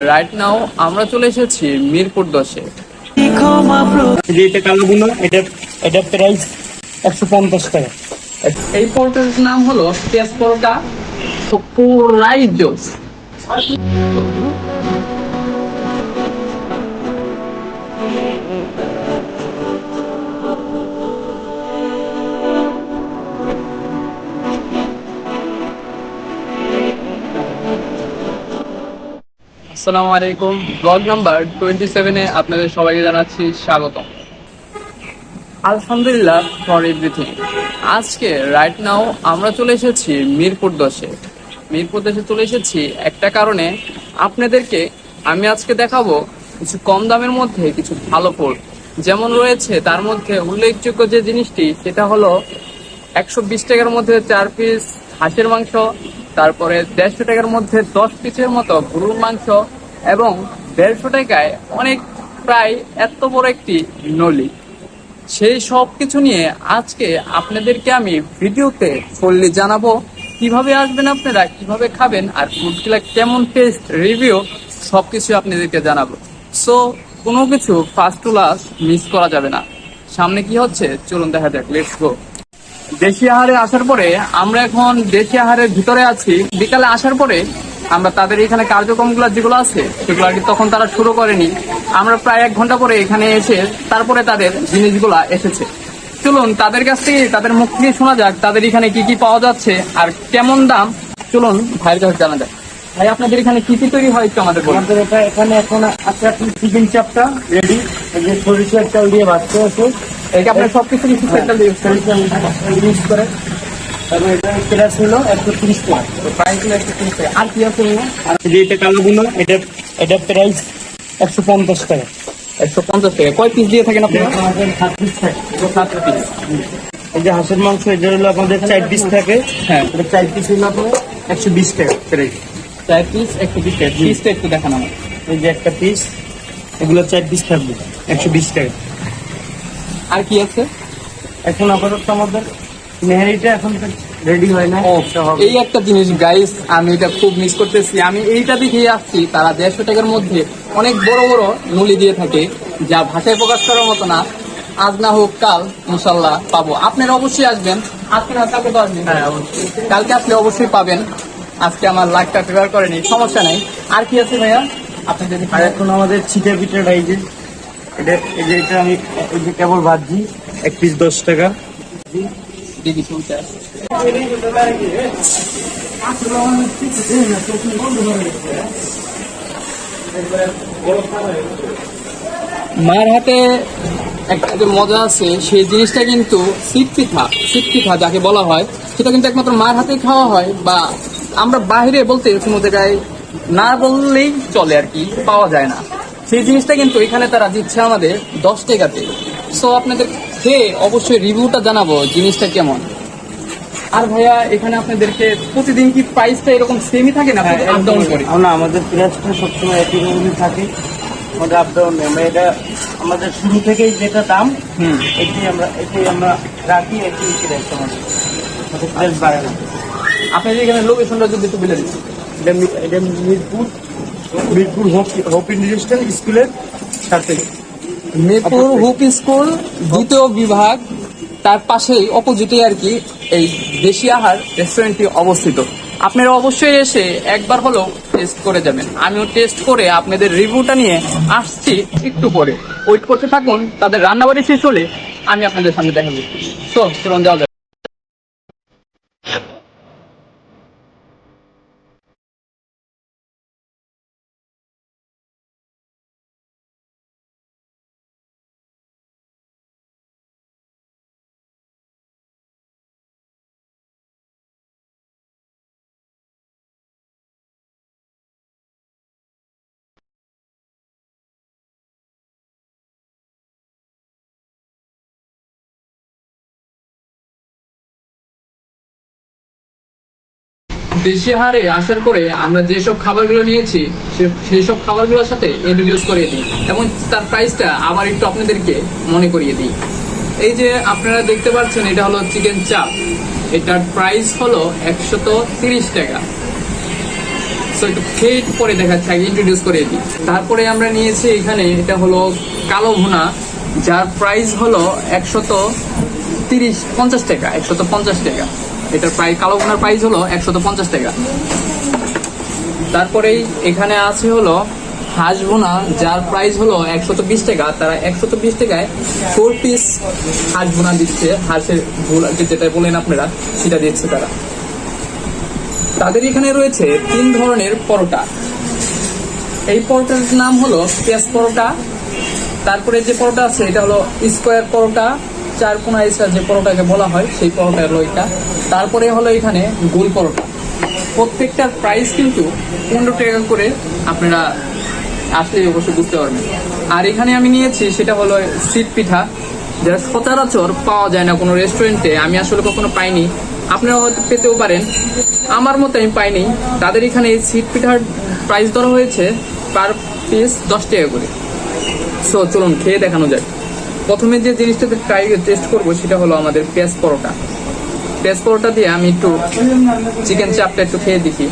Right now আমরা চলে এসেছি মিরপুর দশে। এটা কালো গুলো এটা এটা প্রাইস একশো পঞ্চাশ টাকা। এই পরোটার নাম হলো পেঁয়াজ পরোটা। পুরাই জোস। আসসালামু আলাইকুম। ব্লগ নাম্বার টোয়েন্টি সেভেনে আপনাদের সবাইকে জানাচ্ছি স্বাগতম। আলহামদুলিল্লাহ ফর এভরিথিং আজকে রাইট নাও আমরা চলে এসেছি মিরপুর দশে। মিরপুর দশে চলে এসেছি একটা কারণে আপনাদেরকে আমি আজকে দেখাবো কিছু কম দামের মধ্যে কিছু ভালো ফল। যেমন রয়েছে, তার মধ্যে উল্লেখযোগ্য যে জিনিসটি, সেটা হলো একশো বিশ টাকার মধ্যে চার পিস হাঁসের মাংস, তারপরে দেড়শো টাকার মধ্যে দশ পিসের মতো গরুর মাংস এবং দেড়শো টাকায় অনেক প্রায় এত বড় একটি নলি। সেই সব কিছু নিয়ে আজকে আপনাদেরকে আমি ভিডিওতে ফুললি জানাব কীভাবে আসবেন আপনারা, কীভাবে খাবেন আর ফুডগুলা কেমন টেস্ট রিভিউ সবকিছু আপনাদেরকে জানাব। সো কোনো কিছু ফার্স্ট টু লাস্ট মিস করা যাবে না। সামনে কি হচ্ছে? চলুন দেখা যাক লেটস গো দেশি আহারে আসার পরে আমরা এখন দেশি আহারের ভিতরে আছি। বিকালে আসার পরে আমরা তাদের এখানে কার্যক্রমগুলো যেগুলো আছে সেগুলো আর কি তখন তারা শুরু করেনি। আমরা প্রায় এক ঘণ্টা পরে এখানে এসে তারপরে তাদের জিনিসগুলা এসেছে। চলুন তাদের কাছ থেকে তাদের মুখ থেকে শোনা যাক তাদের এখানে কি কি পাওয়া যাচ্ছে আর কেমন দাম। চলুন ভাইয়ের কাছে জানা যাক। ভাই আপনাদের এখানে কি কি তৈরি হয় একটু আমাদের আমাদের এটা এখানে এখন আছে এখন চিকেন চাপটা রেডি যে সরিষার চাল দিয়ে ভাজতে আছে। যে আপনার সবকিছু কিছু সেন্টার দিয়ে use করেন। সরিষা ইউজ করে। তারপরে এটা প্রাইস হলো একশো তিরিশ টাকা প্রাইস হলো একশো তিরিশ টাকা। আর কি আছে? আর যে এটা কালো এটা এটা প্রাইস একশো পঞ্চাশ টাকা। একশো পঞ্চাশ টাকা। কয় পিস দিয়ে থাকেন আপনারা? সাত পিস থাকে সাত পিস এই যে হাঁসের মাংস এটা হলো আমাদের চার পিস থাকে। হ্যাঁ। এটা চার পিস হলো আপনার একশো বিশ টাকা। প্রাইস চার পিস একশো বিশ টাকা। পিসটা একটু দেখান আমার এই যে একটা পিস এগুলো চার পিস থাকবে একশো বিশ টাকা। আর কি আছে? এখন আপাতত আমাদের নেহারিটা এখন রেডি হয় না হবে। এই একটা জিনিস গাইস আমি এটা খুব মিস করতেছি। আমি এইটা দেখে আসছি তারা দেড়শো টাকার মধ্যে অনেক বড় বড় নুলি দিয়ে থাকে যা ভাষায় প্রকাশ করার মতো না। আজ না হোক কাল ইনশাল্লাহ পাবো। আপনারা অবশ্যই আসবেন। আজকে না কালকে তো আসবেন। হ্যাঁ। কালকে আসলে অবশ্যই পাবেন। আজকে আমার লাখটা জোগাড় করেনি সমস্যা নাই। আর কি আছে ভাইয়া? আপনি যদি আর এখন আমাদের ছিটা পিঠাটা এই যে এটা এই যে এটা আমি কেবল ভাজি এক পিস দশ টাকা। দিদি মার হাতে একটা যে মজা আছে, সেই জিনিসটা কিন্তু শীত পিঠা শীত পিঠা যাকে বলা হয়, সেটা কিন্তু একমাত্র মার হাতে খাওয়া হয় বা আমরা বাইরে বলতে কোনো জায়গায় না বললেই চলে আর কি, পাওয়া যায় না। সেই জিনিসটা কিন্তু এখানে তারা দিচ্ছে আমাদের দশ টাকাতে। সো আপনাদের খেয়ে অবশ্যই রিভিউটা জানাব জিনিসটা কেমন? আর ভাইয়া এখানে আপনাদেরকে প্রতিদিন কি প্রাইসটা এরকম সেমই থাকে না আপ ডাউন করে? না আমাদের পেঁয়াজটা সবসময় একই রকমই থাকে। আমাদের আপ ডাউন আমরা এটা আমাদের শুরু থেকেই যেটা দাম হুম। এটাই আমরা এটাই আমরা রাখি একই প্রাইস আমাদের। প্রাইস বাড়ে না। আপনাদের এখানে লোকেশনটা যদি একটু বলে দিচ্ছি এটা Mirpur Mirpur hope hope industrial স্কুলের সাথে। মিরপুর হুপ স্কুল দ্বিতীয় বিভাগ তার পাশেই অপোজিটে আর কি এই দেশি আহার রেস্টুরেন্টটি অবস্থিত। আপনারা অবশ্যই এসে একবার হলেও টেস্ট করে যাবেন। আমিও টেস্ট করে আপনাদের রিভিউটা নিয়ে আসছি একটু পরে। ওয়েট করতে থাকুন তাদের রান্নাবাড়ি শেষ হলে আমি আপনাদের সামনে দেখাবো তো চলুন যাওয়া দেশি হারে আসার পরে আমরা যেসব খাবারগুলো নিয়েছি সেই সব খাবারগুলোর সাথে ইন্ট্রোডিউস করিয়ে দিই। এবং তার প্রাইসটা আবার একটু আপনাদেরকে মনে করিয়ে দিই। এই যে আপনারা দেখতে পাচ্ছেন, এটা হলো চিকেন চাপ এটার প্রাইস হলো একশত তিরিশ টাকা। সো একটু খেয়ে পরে দেখাচ্ছি, আগে ইন্ট্রোডিউস করে দিই। তারপরে আমরা নিয়েছি এখানে, এটা হলো কালো ভুনা, যার প্রাইস হলো একশত তিরিশ, পঞ্চাশ টাকা, একশত পঞ্চাশ টাকা। এটার প্রাইস কালো বোনার প্রাইস হলো একশত পঞ্চাশ টাকা। তারপরেই এখানে আছে হলো হাঁস বোনা, যার প্রাইস হলো একশত বিশ টাকা। তারা একশত বিশ টাকায় ফোর পিস হাঁস বোনা দিচ্ছে। হাঁসের যেটা বলেন আপনারা, সেটা দিচ্ছে তারা। তাদের এখানে রয়েছে তিন ধরনের পরোটা। এই পরোটার নাম হলো পেঁয়াজ পরোটা। তারপরে যে পরোটা আছে, এটা হলো স্কোয়ার পরোটা। চার কোনা যে পরোটাকে বলা হয়, সেই পরোটা হলো এটা তারপরে হলো এখানে গোল পরোটা। প্রত্যেকটার প্রাইস কিন্তু পনেরো টাকা করে আপনারা আসলে অবশ্যই বুঝতে পারবেন। আর এখানে আমি নিয়েছি, সেটা হলো সিট পিঠা। যেটা সচরাচর পাওয়া যায় না কোনো রেস্টুরেন্টে আমি আসলে কখনো পাইনি। আপনারা হয়তো পেতেও পারেন। আমার মতো আমি পাইনি। তাদের এখানে এই সিট পিঠার প্রাইস ধরা হয়েছে পার পিস দশ টাকা করে। সো চলুন, খেয়ে দেখানো যায় প্রথমে যে জিনিসটাতে ট্রাই টেস্ট করব, সেটা হলো আমাদের পেঁয়াজ পরোটা। পেঁয়াজ পরোটা দিয়ে আমি একটু চিকেন চাপটা একটু খেয়ে দেখি।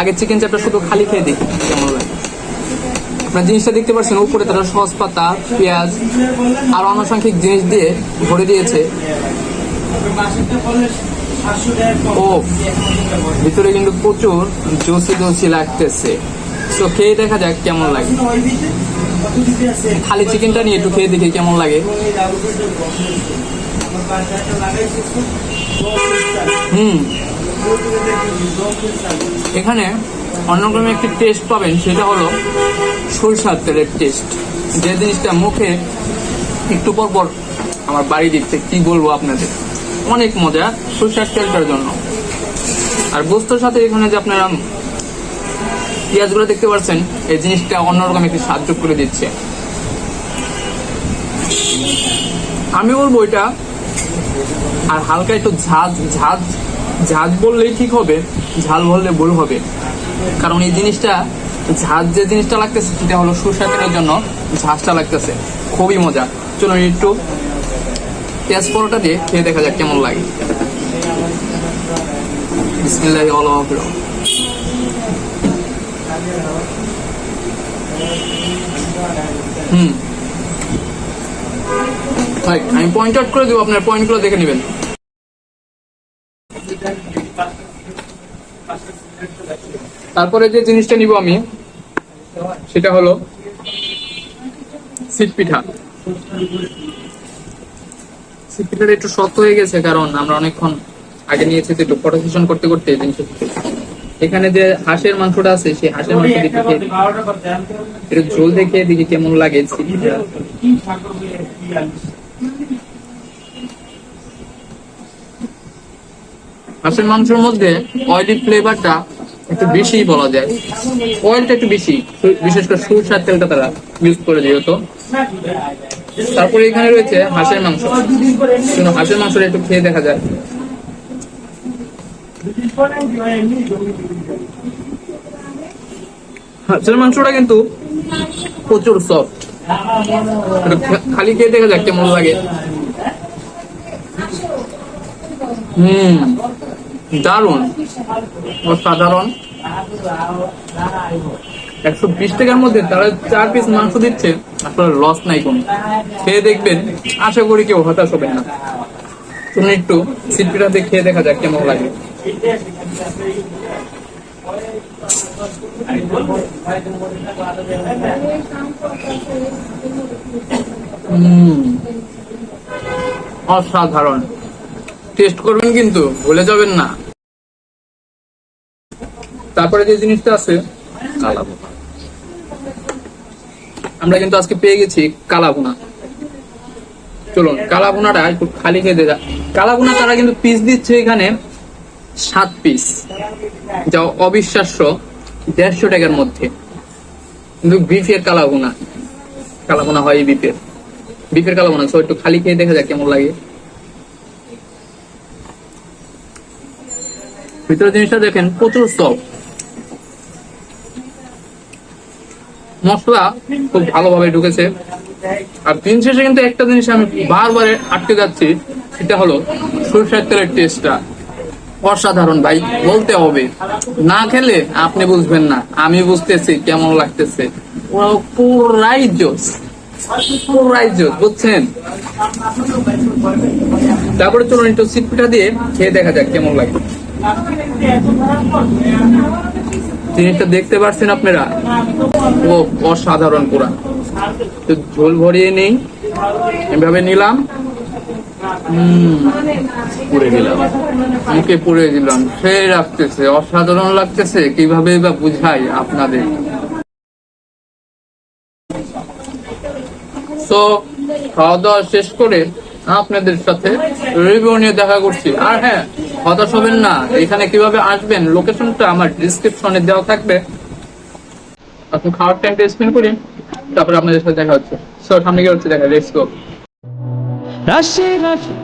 আগে চিকেন চাপটা শুধু খালি খেয়ে দেখি, কেমন লাগে আপনার জিনিসটা দেখতে পাচ্ছেন, উপরে তারা সস পাতা, পেঁয়াজ, আর আনুষঙ্গিক জিনিস দিয়ে ভরে দিয়েছে। ও, ভিতরে কিন্তু প্রচুর জসি জসি লাগতেছে। তো খেয়ে দেখা যাক কেমন লাগে। খালি চিকেনটা নিয়ে একটু খেয়ে দেখি কেমন লাগে। হুম। এখানে অন্যক্রমে একটি টেস্ট পাবেন, সেটা হলো সরিষার তেলের টেস্ট যে জিনিসটা মুখে একটু পর পর আমার বাড়ি দিচ্ছে কি বলব আপনাদের? অনেক মজা সরিষার তেলটার জন্য। আর গোস্তর সাথে এখানে যে আপনারা পেঁয়াজগুলো দেখতে পাচ্ছেন, এই জিনিসটা অন্যরকম একটি সাহায্য করে দিচ্ছে। আমি বলব এটা আর হালকা একটু ঝাঁজ ঝাঁজ ঝাঁজ বললেই ঠিক হবে, ঝাল বললে ভুল হবে। কারণ এই জিনিসটা, ঝাঁজ যে জিনিসটা লাগতেছে, সেটা হলো সুস্বাদের জন্য ঝাঁজটা লাগতেছে। খুবই মজা। চলুন একটু পেঁয়াজ পরোটা দিয়ে খেয়ে দেখা যাক কেমন লাগে। হুম। আমি পয়েন্ট আউট করে দেবো আপনার পয়েন্টগুলো দেখে নেবেন। তারপরে যে জিনিসটা নিব আমি সেটা হলো সিট পিঠা। সিট পিঠাটা একটু শক্ত হয়ে গেছে কারণ আমরা অনেকক্ষণ আগে নিয়েছি একটু ফটো সেশন করতে করতে এই জিনিসটা। এখানে যে হাঁসের মাংসটা আছে সেই হাঁসের মাংস দেখি। একটু ঝোল দেখে দেখি কেমন লাগে সিট পিঠা হাঁসের মাংসের মধ্যে অয়েলি ফ্লেভারটা একটু বেশি বলা যায়। অয়েলটা একটু বেশি বিশেষ করে সরষার তেলটা তারা ইউজ করে যেহেতু। তারপরে এখানে রয়েছে হাঁসের মাংস। হাঁসের মাংসটা একটু খেয়ে দেখা যায় হাঁসের মাংসটা কিন্তু প্রচুর সফট খালি খেয়ে দেখা যাক কেমন লাগে। হুম। দারুণ অসাধারণ একশো বিশ টাকার মধ্যে তারা চার পিস মাংস দিচ্ছে, আসলে লস নাই কোনো। খেয়ে দেখবেন, আশা করি কেউ হতাশ হবে না। তুমি একটু পিঠাতে খেয়ে দেখা যাক কেমন লাগে। অসাধারণ। টেস্ট করবেন কিন্তু ভুলে যাবেন না। তারপরে যে জিনিসটা আছে আমরা কিন্তু আজকে পেয়ে গেছি কালাভুনা চলুন কালাভুনাটা একটু খালি খেয়ে দেখা কালাভুনা তারা কিন্তু পিস দিচ্ছে এখানে সাত পিস যা অবিশ্বাস্য দেড়শো টাকার মধ্যে। কিন্তু বিফের কালাভুনা কালাভুনা হয় বিফের বিফের কালাভুনা সো একটু খালি খেয়ে দেখা যাক কেমন লাগে। ভিতরে জিনিসটা দেখেন, প্রচুর সফট মশলা খুব ভালোভাবে ঢুকেছে। আর দিন শেষে কিন্তু একটা জিনিস আমি বারবার আটকে যাচ্ছি, সেটা হলো সরষের তেলের টেস্টটা অসাধারণ ভাই, বলতে হবে। না খেলে আপনি বুঝবেন না, আমি বুঝতেছি কেমন লাগতেছে। বুঝছেন? তারপরে চলুন একটু সিট পিঠা দিয়ে খেয়ে দেখা যাক কেমন লাগে। জিনিসটা দেখতে পাচ্ছেন আপনারা? ও অসাধারণ পুরা তো ঝোল ভরিয়ে নেই। এভাবে নিলাম। মুখে পুড়ে সে লাগতেছে অসাধারণ লাগতেছে। কীভাবে বা বুঝাই আপনাদের? তো খাওয়া দাওয়া শেষ করে আপনাদের সাথে রিভিউ নিয়ে দেখা করছি। আর হ্যাঁ হতাশ হবেন না। এখানে কীভাবে আসবেন? লোকেশনটা আমার ডিসক্রিপশনে দেওয়া থাকবে। আপনি খাওয়ার টাইমটা স্পেন্ড করি তারপর আপনাদের সাথে দেখা হচ্ছে। সো সামনে গিয়ে হচ্ছে দেখা লেটস গো রাশি রাশি।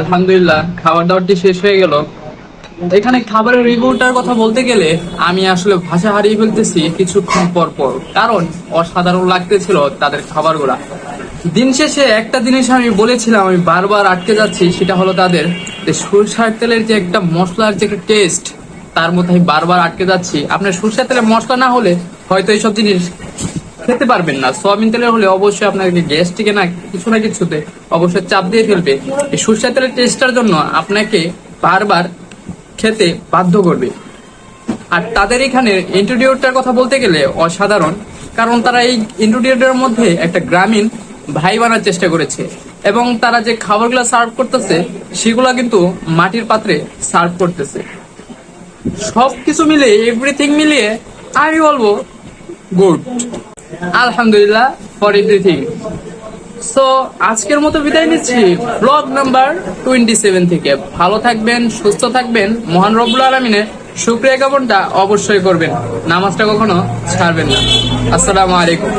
আলহামদুলিল্লাহ খাবার দাবারটি শেষ হয়ে গেল। এখানে খাবারের রিভিউটার কথা বলতে গেলে আমি আসলে ভাষা হারিয়ে ফেলতেছি কিছুক্ষণ পর পর, কারণ অসাধারণ লাগতেছিল তাদের খাবারগুলা। দিন শেষে একটা জিনিস আমি বলেছিলাম, আমি বারবার আটকে যাচ্ছি, সেটা হলো তাদের যে সরষার তেলের যে একটা মশলার যে একটা টেস্ট তার মধ্যে আমি বারবার আটকে যাচ্ছি। আপনার সরষের তেলের মশলা না হলে হয়তো এইসব জিনিস খেতে পারবেন না। সয়াবিন তেলের হলে অবশ্যই আপনাকে গ্যাস্ট্রিকে না কিছু না কিছুতে অবশ্যই চাপ দিয়ে ফেলবে। এই সরষের তেলের টেস্টটার জন্য আপনাকে বারবার খেতে বাধ্য করবে। আর তাদের এখানে ইন্টারভিউটার কথা বলতে গেলে অসাধারণ, কারণ তারা এই ইন্টারভিউটার মধ্যে একটা গ্রামীণ ভাই বানার চেষ্টা করেছে। এবং তারা যে খাবারগুলো সার্ভ করতেছে, সেগুলো কিন্তু মাটির পাত্রে সার্ভ করতেছে। সবকিছু মিলিয়ে এভরিথিং মিলিয়ে, আমি বলব গুড আলহামদুলিল্লাহ ফর এভরিথিং সো আজকের মতো বিদায় নিচ্ছি ব্লগ নাম্বার টোয়েন্টি সেভেন থেকে। ভালো থাকবেন, সুস্থ থাকবেন, মহান রব্বুল আলমিনের সুপ্রিয়া জ্ঞাপনটা অবশ্যই করবেন। নামাজটা কখনো ছাড়বেন না। আসসালামু আলাইকুম।